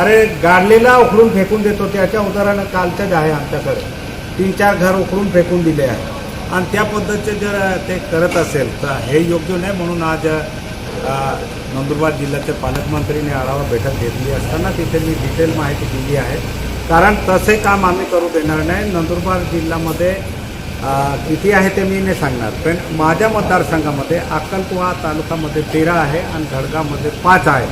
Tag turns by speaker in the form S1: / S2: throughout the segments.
S1: अरे गाडलेला उखडून फेकून देतो त्याच्या उदाहरण कालच्याच आहे आमच्याकडे तीन चार घर उखडून फेकून दिले आहे. आणि त्या पद्धतीचे जर ते करत असेल तर हे योग्य नाही म्हणून आज नंदुरबार जिल्ह्याचे पालकमंत्रीने आढावा बैठक घेतली असताना तिथे मी डिटेल माहिती दिली आहे. कारण तसे काम आम्ही करू देणार नाही. नंदुरबार जिल्ह्यामध्ये किती आहे ते मी नाही सांगणार. पण माझ्या मतदारसंघामध्ये अक्कलकुवा तालुक्यामध्ये तेरा आहे आणि घडगावमध्ये पाच आहे.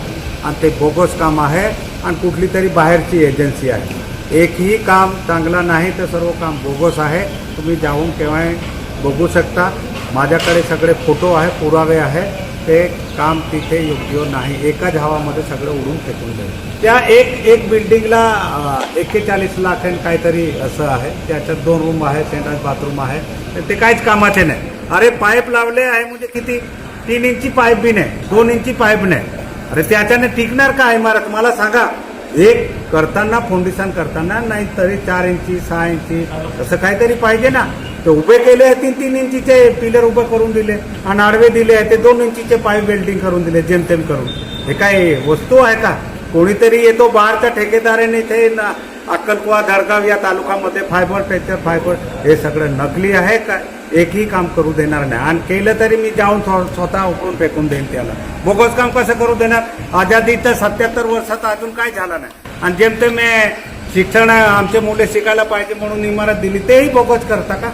S1: आणि ते बोगस काम आहे. आणि कुठली तरी बाहेरची एजन्सी आहे. एकही काम चांगला नाही तर सर्व काम बोगस आहे. तुम्ही जाऊन केव्हाही बघू शकता. माझ्याकडे सगळे फोटो आहे पुरावे आहे. ते काम तिथे योग्य नाही. एकाच हवामध्ये सगळं उडून फेकून जाईल त्या एक एक बिल्डिंगला एक्केचाळीस लाख आणि काहीतरी असं आहे. त्याच्यात दोन रूम आहे सेंट्रल बाथरूम आहे. तर ते काहीच कामाचे नाही. अरे पाईप लावले आहे म्हणजे किती? तीन इंची पाईप बी नाही. दोन इंची पाईप नाही. अरे त्याच्याने टिकणार का इमारत? मला सांगा. एक करताना फाउंडेशन करताना नाही तरी चार इंची सहा इंची असं काहीतरी पाहिजे ना. ते उभे केले आहे तीन तीन इंचीचे पिलर उभे करून दिले. आणि आडवे दिले आहे ते दोन इंचीचे पाईप वेल्डिंग करून दिले जेमतेम करून. हे काय वस्तू आहे का? कोणीतरी येतो बाहेरच्या ठेकेदाराने ते अक्कलकुवा धडगाव या तालुक्यामध्ये फायबर टेक्चर फायबर हे सगळं नकली आहे का? एकही काम करू देणार नाही. आणि केलं तरी मी जाऊन स्व- स्वतः उकळून फेकून देईन त्याला. बोगस काम कसं करू देणार? आझादी तर सत्याहत्तर वर्षात अजून काय झालं नाही. आणि जेमतेम मी शिक्षण आमचे मुले शिकायला पाहिजे म्हणून इमारत दिली तेही बोगस करता का?